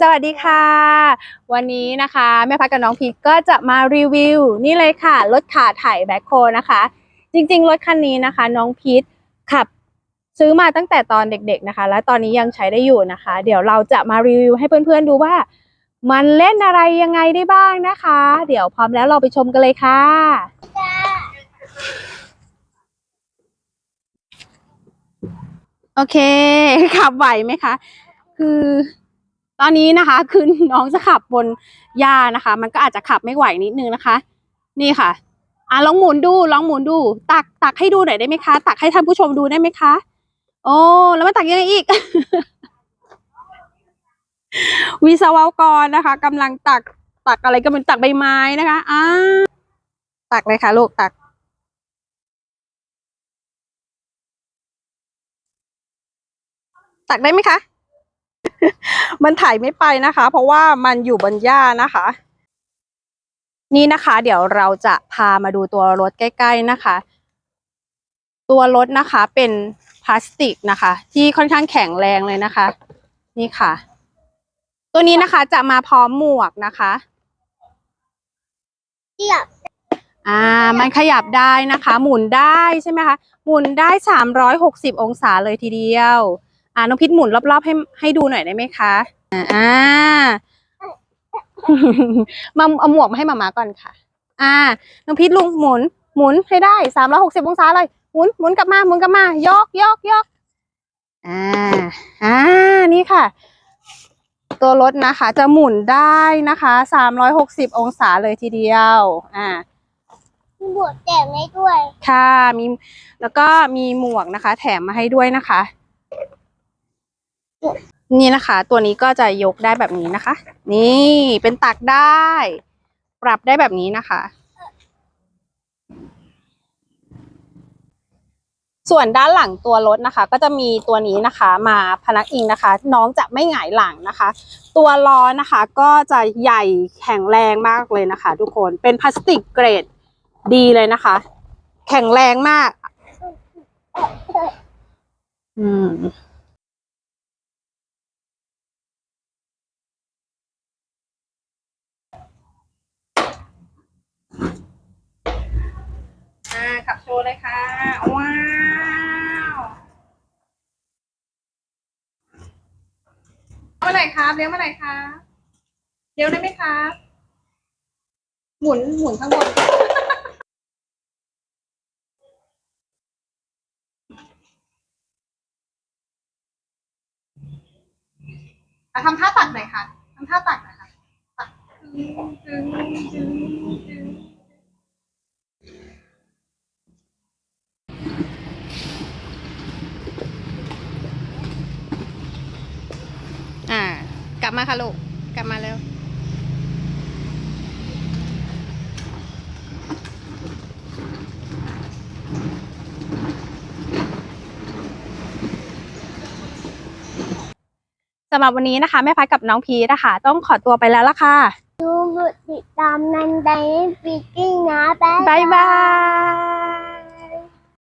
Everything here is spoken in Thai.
สวัสดีค่ะ วันนี้นะคะแม่พัดกับน้องพีทก็จะมารีวิว นี่เลยค่ะ รถขาไถ่แบ็คโฮนะคะ จริงๆ รถคันนี้นะคะ น้องพีทขับซื้อมาตั้งแต่ตอนเด็ก ๆนะคะ และตอนนี้ยังใช้ได้อยู่นะคะ เดี๋ยวเราจะมารีวิวให้เพื่อนๆดูว่า มันเล่นอะไรยังไงได้บ้างนะคะ เดี๋ยวพร้อมแล้วเราไปชมกันเลยค่ะโอเคขับไหวไหมคะ คือ ตอนนี้นะคะคือน้องจะขับบนหญ้านะคะ มันก็อาจจะขับไม่ไหวนิดนึงนะคะ นี่ค่ะอะลองหมุนดูลองหมุนดู ตักตักให้ดูหน่อยได้ไหมคะ ตักให้ท่านผู้ชมดูได้ไหมคะ โอ้แล้วมาตักยังไงอีก วิศวกรนะคะกำลังตักตักอะไรก็เป็นตักใบไม้นะคะอ่าตักเลยค่ะลูกตักตักได้ไหมคะ มันถ่ายไม่ไปนะคะ เพราะว่ามันอยู่บนหญ้านะคะ นี่นะคะ เดี๋ยวเราจะพามาดูตัวรถใกล้ ๆนะคะ ตัวรถนะคะเป็นพลาสติกนะคะ ที่ค่อนข้างแข็งแรงเลยนะคะ นี่ค่ะ ตัวนี้นะคะจะมาพร้อมหมวกนะคะเทียบอ่า มันขยับได้นะคะ หมุนได้ใช่ไหมคะ หมุนได้สามร้อยหกสิบองศาเลยทีเดียว อ่าน้องพิษหมุนรอบๆให้ให้ดูหน่อยได้ไหมคะอ่าอ่ามาเอาหมวกมาให้มามาก่อนค่ะ อ่า น้องพิษลุงหมุน หมุนให้ได้สามร้อยหกสิบองศาเลย หมุนหมุนกลับมาหมุนกลับมายกยกยกอ่า อ่า นี่ค่ะ ตัวรถนะคะ จะหมุนได้นะคะสามร้อยหกสิบองศาเลยทีเดียว อ่ามีบวกแต่งได้ด้วย ค่ะ มี แล้วก็มีหมวกนะคะ แถมมาให้ด้วยนะคะ นี่นะคะ ตัวนี้ก็จะยกได้แบบนี้นะคะ นี่เป็นตักได้ ปรับได้แบบนี้นะคะ ส่วนด้านหลังตัวรถนะคะ ก็จะมีตัวนี้นะคะ มาพนักอิงนะคะ น้องจะไม่หงายหลังนะคะ ตัวล้อนะคะ ก็จะใหญ่แข็งแรงมากเลยนะคะ ทุกคนเป็นพลาสติกเกรดดีเลยนะคะ แข็งแรงมาก ขับโชว์เลยค่ะ ว้าว เมื่อไหร่ครับเลี้ยวเมื่อไหร่ครับเลี้ยวได้ไหมครับหมุนหมุนข้างบน ทำท่าตักหน่อยค่ะ ทำท่าตักหน่อยค่ะ ตักจึงจึงจึงจึง อ่า กลับมาค่ะลูก กลับมาเร็ว สำหรับวันนี้นะคะแม่พัดกับน้องพีนะคะ ต้องขอตัวไปแล้วละค่ะดูบุตรติดตามนันไดฟิกกิ้งนะ บ๊ายบ๊ายบาย